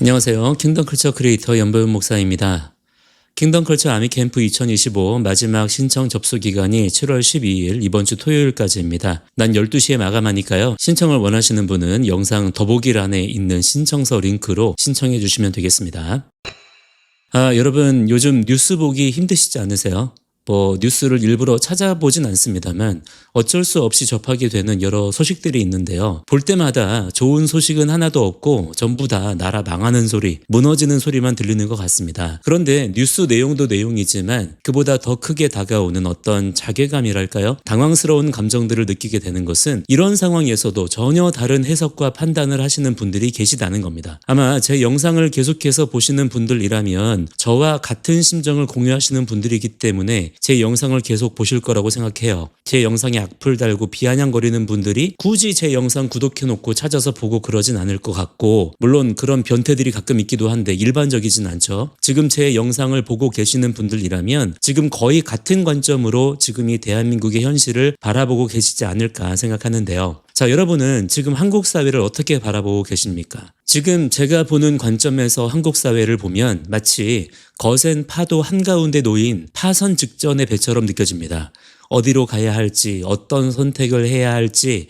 안녕하세요. 킹덤 컬처 크리에이터 연보현 목사입니다. 킹덤 컬처 아미 캠프 2025 마지막 신청 접수 기간이 7월 12일 이번 주 토요일까지입니다. 난 12시에 마감하니까요. 신청을 원하시는 분은 영상 더보기란에 있는 신청서 링크로 신청해 주시면 되겠습니다. 아, 여러분 요즘 뉴스 보기 힘드시지 않으세요? 뭐 뉴스를 일부러 찾아보진 않습니다만 어쩔 수 없이 접하게 되는 여러 소식들이 있는데요. 볼 때마다 좋은 소식은 하나도 없고 전부 다 나라 망하는 소리, 무너지는 소리만 들리는 것 같습니다. 그런데 뉴스 내용도 내용이지만 그보다 더 크게 다가오는 어떤 자괴감이랄까요? 당황스러운 감정들을 느끼게 되는 것은 이런 상황에서도 전혀 다른 해석과 판단을 하시는 분들이 계시다는 겁니다. 아마 제 영상을 계속해서 보시는 분들이라면 저와 같은 심정을 공유하시는 분들이기 때문에 제 영상을 계속 보실 거라고 생각해요. 제 영상에 악플 달고 비아냥거리는 분들이 굳이 제 영상 구독해놓고 찾아서 보고 그러진 않을 것 같고 물론 그런 변태들이 가끔 있기도 한데 일반적이진 않죠. 지금 제 영상을 보고 계시는 분들이라면 지금 거의 같은 관점으로 지금 이 대한민국의 현실을 바라보고 계시지 않을까 생각하는데요. 자, 여러분은 지금 한국 사회를 어떻게 바라보고 계십니까? 지금 제가 보는 관점에서 한국 사회를 보면 마치 거센 파도 한가운데 놓인 파선 직전의 배처럼 느껴집니다. 어디로 가야 할지, 어떤 선택을 해야 할지,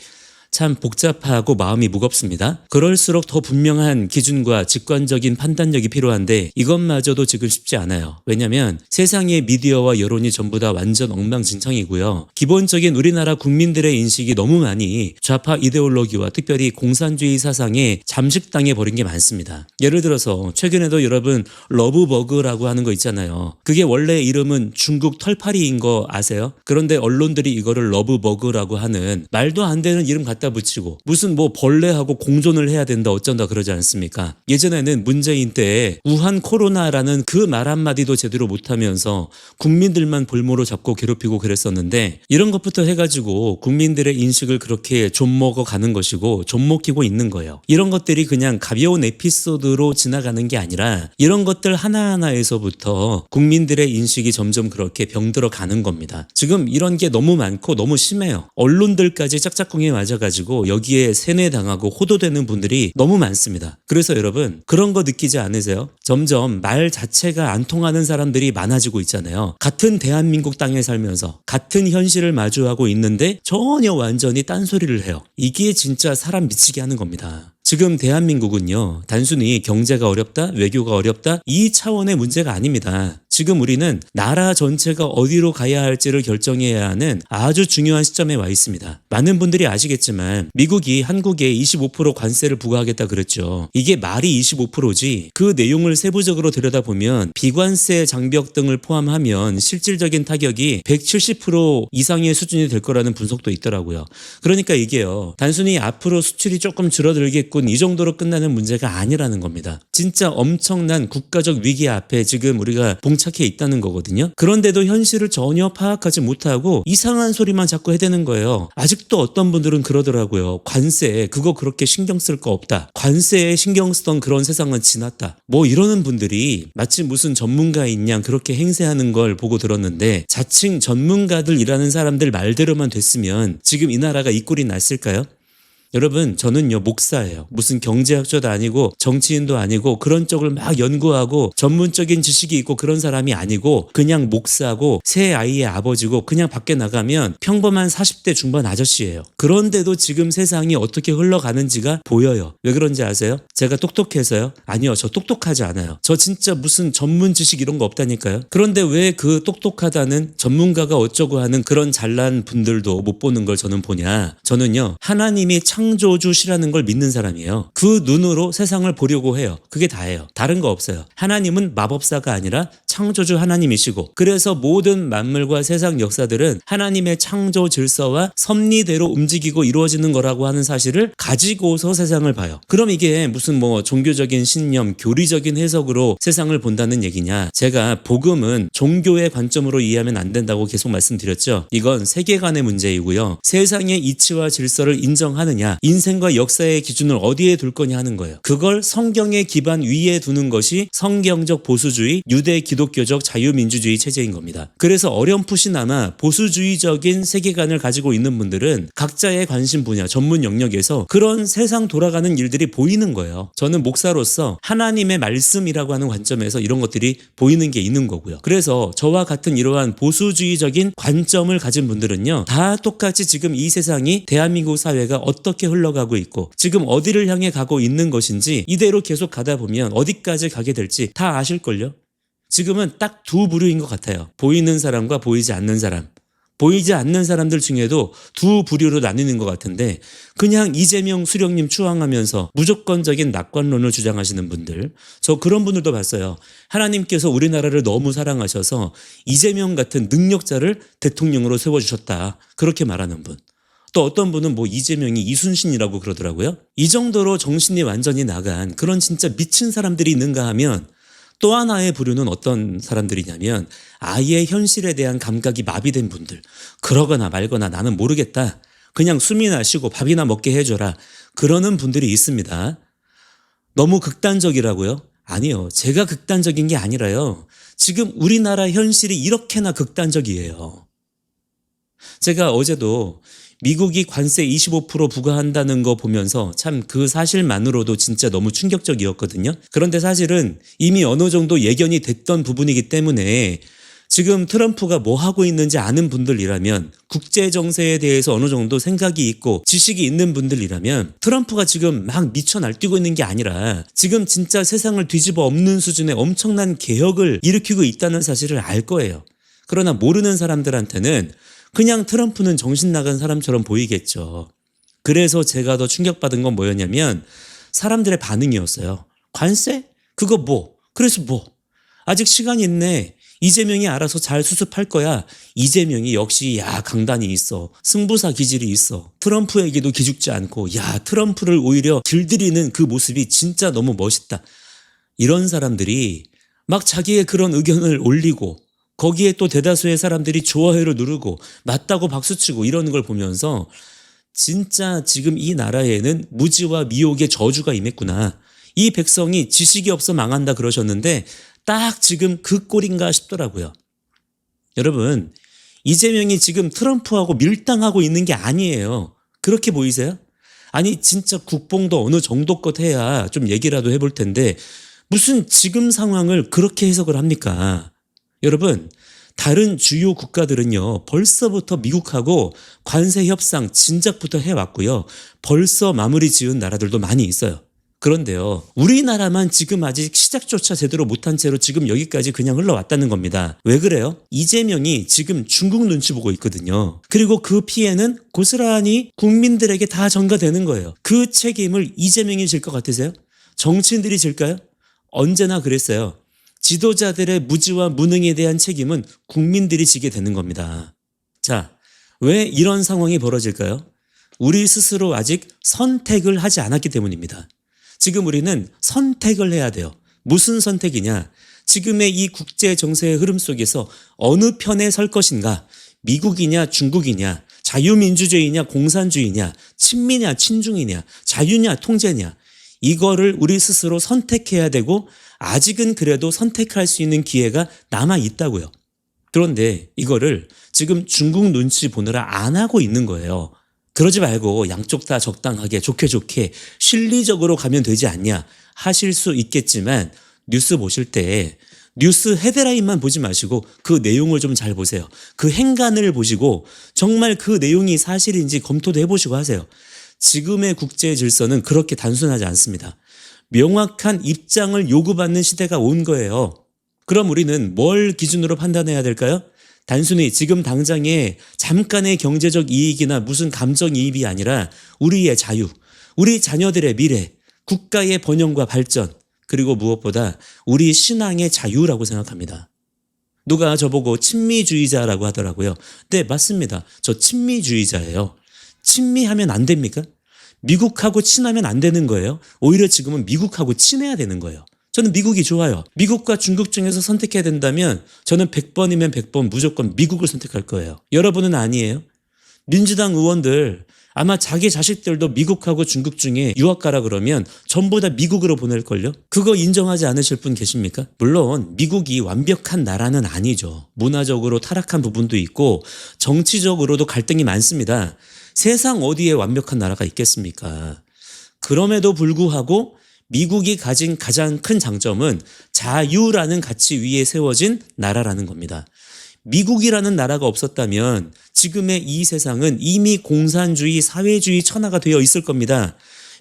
참 복잡하고 마음이 무겁습니다. 그럴수록 더 분명한 기준과 직관적인 판단력이 필요한데 이것마저도 지금 쉽지 않아요. 왜냐하면 세상의 미디어와 여론이 전부 다 완전 엉망진창이고요. 기본적인 우리나라 국민들의 인식이 너무 많이 좌파 이데올로기와 특별히 공산주의 사상에 잠식당해 버린 게 많습니다. 예를 들어서 최근에도 여러분 러브버그라고 하는 거 있잖아요. 그게 원래 이름은 중국 털파리인 거 아세요? 그런데 언론들이 이거를 러브버그라고 하는 말도 안 되는 이름 갖다 붙이고 무슨 뭐 벌레하고 공존을 해야 된다 어쩐다 그러지 않습니까? 예전에는 문재인 때 우한 코로나라는 그 말 한마디도 제대로 못하면서 국민들만 볼모로 잡고 괴롭히고 그랬었는데 이런 것부터 해가지고 국민들의 인식을 그렇게 좀먹어 가는 것이고 좀먹히고 있는 거예요. 이런 것들이 그냥 가벼운 에피소드로 지나가는 게 아니라 이런 것들 하나하나에서부터 국민들의 인식이 점점 그렇게 병들어 가는 겁니다. 지금 이런 게 너무 많고 너무 심해요. 언론들까지 짝짝꿍에 맞아가지고 여기에 세뇌당하고 호도되는 분들이 너무 많습니다. 그래서 여러분 그런 거 느끼지 않으세요? 점점 말 자체가 안 통하는 사람들이 많아지고 있잖아요. 같은 대한민국 땅에 살면서 같은 현실을 마주하고 있는데 전혀 완전히 딴소리를 해요. 이게 진짜 사람 미치게 하는 겁니다. 지금 대한민국은요, 단순히 경제가 어렵다, 외교가 어렵다, 이 차원의 문제가 아닙니다. 지금 우리는 나라 전체가 어디로 가야 할지를 결정해야 하는 아주 중요한 시점에 와 있습니다. 많은 분들이 아시겠지만 미국이 한국에 25% 관세를 부과하겠다 그랬죠. 이게 말이 25%지 그 내용을 세부적으로 들여다보면 비관세 장벽 등을 포함하면 실질적인 타격이 170% 이상의 수준이 될 거라는 분석도 있더라고요. 그러니까 이게요. 단순히 앞으로 수출이 조금 줄어들겠군 이 정도로 끝나는 문제가 아니라는 겁니다. 진짜 엄청난 국가적 위기 앞에 지금 우리가 봉착 해 있다는 거거든요. 그런데도 현실을 전혀 파악하지 못하고 이상한 소리만 자꾸 해대는 거예요. 아직도 어떤 분들은 그러더라고요. 관세 그거 그렇게 신경 쓸 거 없다. 관세에 신경 쓰던 그런 세상은 지났다. 뭐 이러는 분들이 마치 무슨 전문가인 양 그렇게 행세하는 걸 보고 들었는데 자칭 전문가들이라는 사람들 말대로만 됐으면 지금 이 나라가 이 꼴이 났을까요? 여러분, 저는요, 목사예요. 무슨 경제학자도 아니고, 정치인도 아니고, 그런 쪽을 막 연구하고, 전문적인 지식이 있고, 그런 사람이 아니고, 그냥 목사고, 새 아이의 아버지고, 그냥 밖에 나가면 평범한 40대 중반 아저씨예요. 그런데도 지금 세상이 어떻게 흘러가는지가 보여요. 왜 그런지 아세요? 제가 똑똑해서요? 아니요, 저 똑똑하지 않아요. 저 진짜 무슨 전문 지식 이런 거 없다니까요. 그런데 왜 그 똑똑하다는 전문가가 어쩌고 하는 그런 잘난 분들도 못 보는 걸 저는 보냐? 저는요, 하나님이 창조주시라는 걸 믿는 사람이에요. 그 눈으로 세상을 보려고 해요. 그게 다예요. 다른 거 없어요. 하나님은 마법사가 아니라 창조주 하나님이시고 그래서 모든 만물과 세상 역사들은 하나님의 창조 질서와 섭리대로 움직이고 이루어지는 거라고 하는 사실을 가지고서 세상을 봐요. 그럼 이게 무슨 뭐 종교적인 신념, 교리적인 해석으로 세상을 본다는 얘기냐? 제가 복음은 종교의 관점으로 이해하면 안 된다고 계속 말씀드렸죠. 이건 세계관의 문제이고요. 세상의 이치와 질서를 인정하느냐 거냐, 인생과 역사의 기준을 어디에 둘 거냐 하는 거예요. 그걸 성경의 기반 위에 두는 것이 성경적 보수주의, 유대 기독교적 자유민주주의 체제인 겁니다. 그래서 어렴풋이나마 보수주의적인 세계관을 가지고 있는 분들은 각자의 관심 분야, 전문 영역에서 그런 세상 돌아가는 일들이 보이는 거예요. 저는 목사로서 하나님의 말씀이라고 하는 관점에서 이런 것들이 보이는 게 있는 거고요. 그래서 저와 같은 이러한 보수주의적인 관점을 가진 분들은요, 다 똑같이 지금 이 세상이 대한민국 사회가 어떻게 흘러가고 있고 지금 어디를 향해 가고 있는 것인지 이대로 계속 가다 보면 어디까지 가게 될지 다 아실걸요? 지금은 딱 두 부류인 것 같아요. 보이는 사람과 보이지 않는 사람. 보이지 않는 사람들 중에도 두 부류로 나뉘는 것 같은데 그냥 이재명 수령님 추앙하면서 무조건적인 낙관론을 주장하시는 분들 저 그런 분들도 봤어요. 하나님께서 우리나라를 너무 사랑하셔서 이재명 같은 능력자를 대통령으로 세워주셨다. 그렇게 말하는 분. 또 어떤 분은 뭐 이재명이 이순신이라고 그러더라고요. 이 정도로 정신이 완전히 나간 그런 진짜 미친 사람들이 있는가 하면 또 하나의 부류는 어떤 사람들이냐면 아예 현실에 대한 감각이 마비된 분들. 그러거나 말거나 나는 모르겠다. 그냥 숨이나 쉬고 밥이나 먹게 해줘라. 그러는 분들이 있습니다. 너무 극단적이라고요? 아니요. 제가 극단적인 게 아니라요. 지금 우리나라 현실이 이렇게나 극단적이에요. 제가 어제도 미국이 관세 25% 부과한다는 거 보면서 참 그 사실만으로도 진짜 너무 충격적이었거든요. 그런데 사실은 이미 어느 정도 예견이 됐던 부분이기 때문에 지금 트럼프가 뭐 하고 있는지 아는 분들이라면 국제 정세에 대해서 어느 정도 생각이 있고 지식이 있는 분들이라면 트럼프가 지금 막 미쳐 날뛰고 있는 게 아니라 지금 진짜 세상을 뒤집어 엎는 수준의 엄청난 개혁을 일으키고 있다는 사실을 알 거예요. 그러나 모르는 사람들한테는 그냥 트럼프는 정신 나간 사람처럼 보이겠죠. 그래서 제가 더 충격받은 건 뭐였냐면 사람들의 반응이었어요. 관세? 그거 뭐? 그래서 뭐? 아직 시간이 있네. 이재명이 알아서 잘 수습할 거야. 이재명이 역시 야 강단이 있어. 승부사 기질이 있어. 트럼프에게도 기죽지 않고 야 트럼프를 오히려 길들이는 그 모습이 진짜 너무 멋있다. 이런 사람들이 막 자기의 그런 의견을 올리고 거기에 또 대다수의 사람들이 좋아요를 누르고 맞다고 박수치고 이러는 걸 보면서 진짜 지금 이 나라에는 무지와 미혹의 저주가 임했구나. 이 백성이 지식이 없어 망한다 그러셨는데 딱 지금 그 꼴인가 싶더라고요. 여러분, 이재명이 지금 트럼프하고 밀당하고 있는 게 아니에요. 그렇게 보이세요? 아니, 진짜 국뽕도 어느 정도껏 해야 좀 얘기라도 해볼 텐데 무슨 지금 상황을 그렇게 해석을 합니까? 여러분, 다른 주요 국가들은요, 벌써부터 미국하고 관세 협상 진작부터 해왔고요. 벌써 마무리 지은 나라들도 많이 있어요. 그런데요, 우리나라만 지금 아직 시작조차 제대로 못한 채로 지금 여기까지 그냥 흘러왔다는 겁니다. 왜 그래요? 이재명이 지금 중국 눈치 보고 있거든요. 그리고 그 피해는 고스란히 국민들에게 다 전가되는 거예요. 그 책임을 이재명이 질 것 같으세요? 정치인들이 질까요? 언제나 그랬어요. 지도자들의 무지와 무능에 대한 책임은 국민들이 지게 되는 겁니다. 자, 왜 이런 상황이 벌어질까요? 우리 스스로 아직 선택을 하지 않았기 때문입니다. 지금 우리는 선택을 해야 돼요. 무슨 선택이냐? 지금의 이 국제 정세의 흐름 속에서 어느 편에 설 것인가? 미국이냐, 중국이냐, 자유민주주의냐, 공산주의냐, 친미냐, 친중이냐, 자유냐, 통제냐. 이거를 우리 스스로 선택해야 되고 아직은 그래도 선택할 수 있는 기회가 남아 있다고요. 그런데 이거를 지금 중국 눈치 보느라 안 하고 있는 거예요. 그러지 말고 양쪽 다 적당하게 좋게 좋게 실리적으로 가면 되지 않냐 하실 수 있겠지만 뉴스 보실 때 뉴스 헤드라인만 보지 마시고 그 내용을 좀 잘 보세요. 그 행간을 보시고 정말 그 내용이 사실인지 검토도 해보시고 하세요. 지금의 국제 질서는 그렇게 단순하지 않습니다. 명확한 입장을 요구받는 시대가 온 거예요. 그럼 우리는 뭘 기준으로 판단해야 될까요? 단순히 지금 당장의 잠깐의 경제적 이익이나 무슨 감정 이입이 아니라 우리의 자유, 우리 자녀들의 미래, 국가의 번영과 발전, 그리고 무엇보다 우리 신앙의 자유라고 생각합니다. 누가 저보고 친미주의자라고 하더라고요. 네, 맞습니다. 저 친미주의자예요. 친미하면 안 됩니까? 미국하고 친하면 안 되는 거예요. 오히려 지금은 미국하고 친해야 되는 거예요. 저는 미국이 좋아요. 미국과 중국 중에서 선택해야 된다면 저는 100번이면 100번 무조건 미국을 선택할 거예요. 여러분은 아니에요. 민주당 의원들 아마 자기 자식들도 미국하고 중국 중에 유학 가라 그러면 전부 다 미국으로 보낼걸요? 그거 인정하지 않으실 분 계십니까? 물론 미국이 완벽한 나라는 아니죠. 문화적으로 타락한 부분도 있고 정치적으로도 갈등이 많습니다. 세상 어디에 완벽한 나라가 있겠습니까? 그럼에도 불구하고 미국이 가진 가장 큰 장점은 자유라는 가치 위에 세워진 나라라는 겁니다. 미국이라는 나라가 없었다면 지금의 이 세상은 이미 공산주의, 사회주의 천하가 되어 있을 겁니다.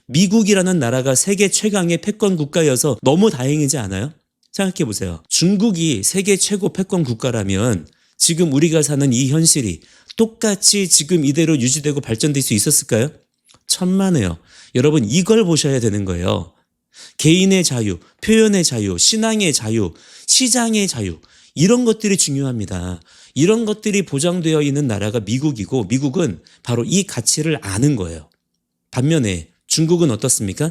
미국이라는 나라가 세계 최강의 패권 국가여서 너무 다행이지 않아요? 생각해 보세요. 중국이 세계 최고 패권 국가라면 지금 우리가 사는 이 현실이 똑같이 지금 이대로 유지되고 발전될 수 있었을까요? 천만에요. 여러분 이걸 보셔야 되는 거예요. 개인의 자유, 표현의 자유, 신앙의 자유, 시장의 자유 이런 것들이 중요합니다. 이런 것들이 보장되어 있는 나라가 미국이고 미국은 바로 이 가치를 아는 거예요. 반면에 중국은 어떻습니까?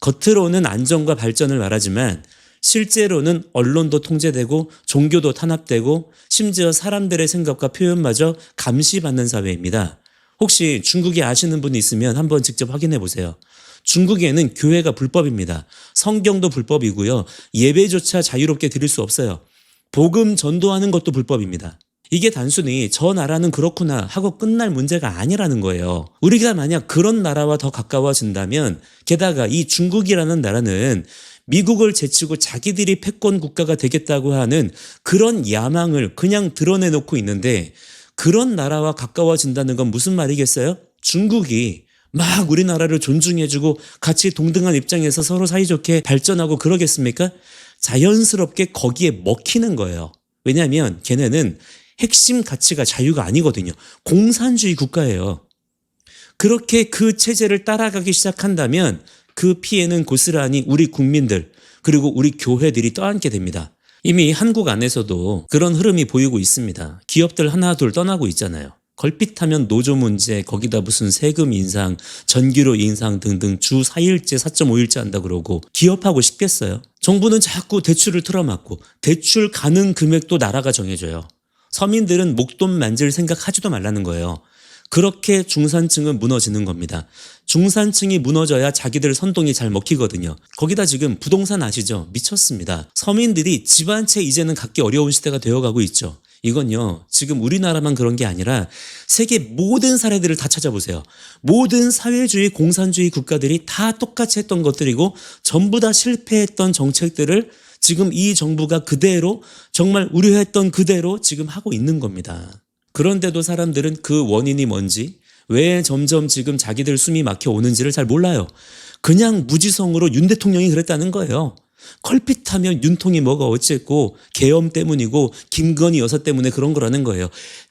겉으로는 안정과 발전을 말하지만 실제로는 언론도 통제되고 종교도 탄압되고 심지어 사람들의 생각과 표현마저 감시받는 사회입니다. 혹시 중국에 아시는 분이 있으면 한번 직접 확인해 보세요. 중국에는 교회가 불법입니다. 성경도 불법이고요. 예배조차 자유롭게 드릴 수 없어요. 복음 전도하는 것도 불법입니다. 이게 단순히 저 나라는 그렇구나 하고 끝날 문제가 아니라는 거예요. 우리가 만약 그런 나라와 더 가까워진다면 게다가 이 중국이라는 나라는 미국을 제치고 자기들이 패권 국가가 되겠다고 하는 그런 야망을 그냥 드러내놓고 있는데 그런 나라와 가까워진다는 건 무슨 말이겠어요? 중국이 막 우리나라를 존중해주고 같이 동등한 입장에서 서로 사이좋게 발전하고 그러겠습니까? 자연스럽게 거기에 먹히는 거예요. 왜냐하면 걔네는 핵심 가치가 자유가 아니거든요. 공산주의 국가예요. 그렇게 그 체제를 따라가기 시작한다면 그 피해는 고스란히 우리 국민들 그리고 우리 교회들이 떠안게 됩니다. 이미 한국 안에서도 그런 흐름이 보이고 있습니다. 기업들 하나 둘 떠나고 있잖아요. 걸핏하면 노조 문제, 거기다 무슨 세금 인상, 전기료 인상 등등 주 4일째, 4.5일째 한다 그러고 기업하고 싶겠어요? 정부는 자꾸 대출을 틀어막고 대출 가능 금액도 나라가 정해줘요. 서민들은 목돈 만질 생각 하지도 말라는 거예요. 그렇게 중산층은 무너지는 겁니다. 중산층이 무너져야 자기들 선동이 잘 먹히거든요. 거기다 지금 부동산 아시죠? 미쳤습니다. 서민들이 집 한 채 이제는 갖기 어려운 시대가 되어가고 있죠. 이건요, 지금 우리나라만 그런 게 아니라 세계 모든 사례들을 다 찾아보세요. 모든 사회주의, 공산주의 국가들이 다 똑같이 했던 것들이고 전부 다 실패했던 정책들을 지금 이 정부가 그대로 정말 우려했던 그대로 지금 하고 있는 겁니다. 그런데도 사람들은 그 원인이 뭔지, 왜 점점 지금 자기들 숨이 막혀 오는지를 잘 몰라요. 그냥 무지성으로 윤 대통령이 그랬다는 거예요. 컬핏하면 윤통이 뭐가 어쨌고 계엄 때문이고 김건희 여사 때문에 그런 거라는 거예요.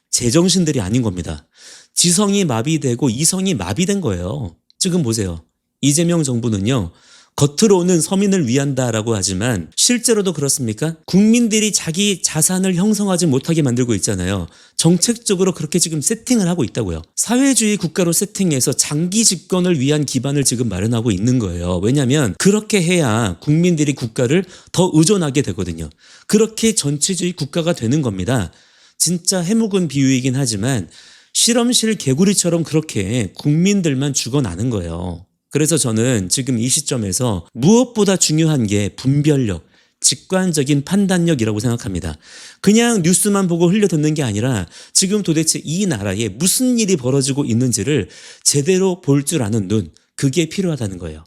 제정신들이 아닌 겁니다. 지성이 마비되고 이성이 마비된 거예요. 지금 보세요. 이재명 정부는요. 겉으로는 서민을 위한다라고 하지만 실제로도 그렇습니까? 국민들이 자기 자산을 형성하지 못하게 만들고 있잖아요. 정책적으로 그렇게 지금 세팅을 하고 있다고요. 사회주의 국가로 세팅해서 장기 집권을 위한 기반을 지금 마련하고 있는 거예요. 왜냐하면 그렇게 해야 국민들이 국가를 더 의존하게 되거든요. 그렇게 전체주의 국가가 되는 겁니다. 진짜 해묵은 비유이긴 하지만 실험실 개구리처럼 그렇게 국민들만 죽어나는 거예요. 그래서 저는 지금 이 시점에서 무엇보다 중요한 게 분별력, 직관적인 판단력이라고 생각합니다. 그냥 뉴스만 보고 흘려 듣는 게 아니라 지금 도대체 이 나라에 무슨 일이 벌어지고 있는지를 제대로 볼 줄 아는 눈, 그게 필요하다는 거예요.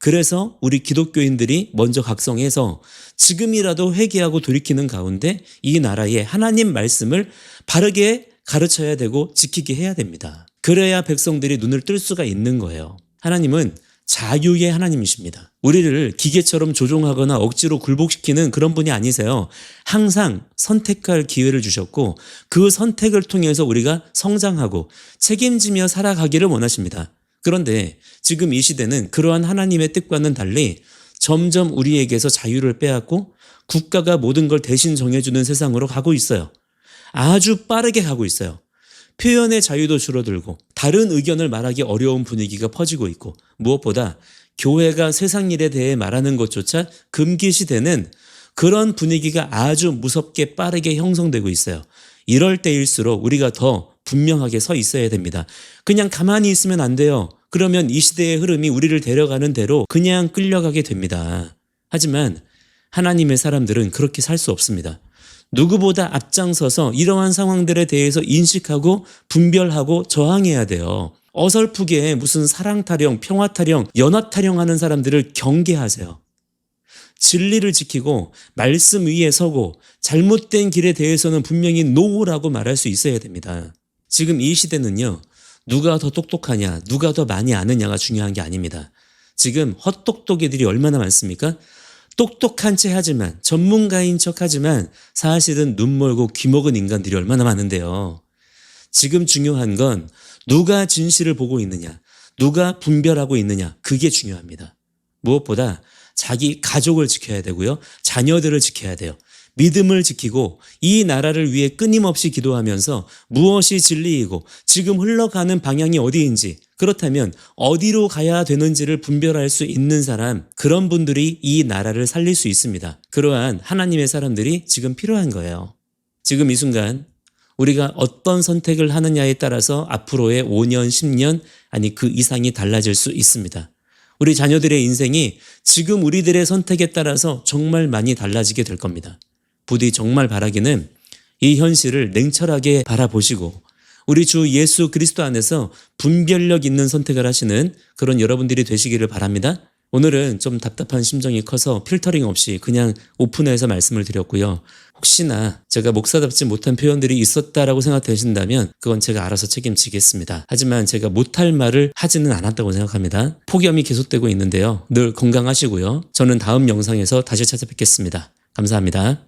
그래서 우리 기독교인들이 먼저 각성해서 지금이라도 회개하고 돌이키는 가운데 이 나라의 하나님 말씀을 바르게 가르쳐야 되고 지키게 해야 됩니다. 그래야 백성들이 눈을 뜰 수가 있는 거예요. 하나님은 자유의 하나님이십니다. 우리를 기계처럼 조종하거나 억지로 굴복시키는 그런 분이 아니세요. 항상 선택할 기회를 주셨고 그 선택을 통해서 우리가 성장하고 책임지며 살아가기를 원하십니다. 그런데 지금 이 시대는 그러한 하나님의 뜻과는 달리 점점 우리에게서 자유를 빼앗고 국가가 모든 걸 대신 정해주는 세상으로 가고 있어요. 아주 빠르게 가고 있어요. 표현의 자유도 줄어들고 다른 의견을 말하기 어려운 분위기가 퍼지고 있고 무엇보다 교회가 세상 일에 대해 말하는 것조차 금기시되는 그런 분위기가 아주 무섭게 빠르게 형성되고 있어요. 이럴 때일수록 우리가 더 분명하게 서 있어야 됩니다. 그냥 가만히 있으면 안 돼요. 그러면 이 시대의 흐름이 우리를 데려가는 대로 그냥 끌려가게 됩니다. 하지만 하나님의 사람들은 그렇게 살 수 없습니다. 누구보다 앞장서서 이러한 상황들에 대해서 인식하고 분별하고 저항해야 돼요. 어설프게 무슨 사랑 타령, 평화 타령, 연합 타령하는 사람들을 경계하세요. 진리를 지키고 말씀 위에 서고 잘못된 길에 대해서는 분명히 노라고 말할 수 있어야 됩니다. 지금 이 시대는요. 누가 더 똑똑하냐, 누가 더 많이 아느냐가 중요한 게 아닙니다. 지금 헛똑똑이들이 얼마나 많습니까? 똑똑한 채 하지만 전문가인 척 하지만 사실은 눈 멀고 귀 먹은 인간들이 얼마나 많은데요. 지금 중요한 건 누가 진실을 보고 있느냐, 누가 분별하고 있느냐, 그게 중요합니다. 무엇보다 자기 가족을 지켜야 되고요. 자녀들을 지켜야 돼요. 믿음을 지키고 이 나라를 위해 끊임없이 기도하면서 무엇이 진리이고 지금 흘러가는 방향이 어디인지 그렇다면 어디로 가야 되는지를 분별할 수 있는 사람 그런 분들이 이 나라를 살릴 수 있습니다. 그러한 하나님의 사람들이 지금 필요한 거예요. 지금 이 순간 우리가 어떤 선택을 하느냐에 따라서 앞으로의 5년, 10년 아니 그 이상이 달라질 수 있습니다. 우리 자녀들의 인생이 지금 우리들의 선택에 따라서 정말 많이 달라지게 될 겁니다. 부디 정말 바라기는 이 현실을 냉철하게 바라보시고 우리 주 예수 그리스도 안에서 분별력 있는 선택을 하시는 그런 여러분들이 되시기를 바랍니다. 오늘은 좀 답답한 심정이 커서 필터링 없이 그냥 오픈해서 말씀을 드렸고요. 혹시나 제가 목사답지 못한 표현들이 있었다라고 생각되신다면 그건 제가 알아서 책임지겠습니다. 하지만 제가 못할 말을 하지는 않았다고 생각합니다. 폭염이 계속되고 있는데요. 늘 건강하시고요. 저는 다음 영상에서 다시 찾아뵙겠습니다. 감사합니다.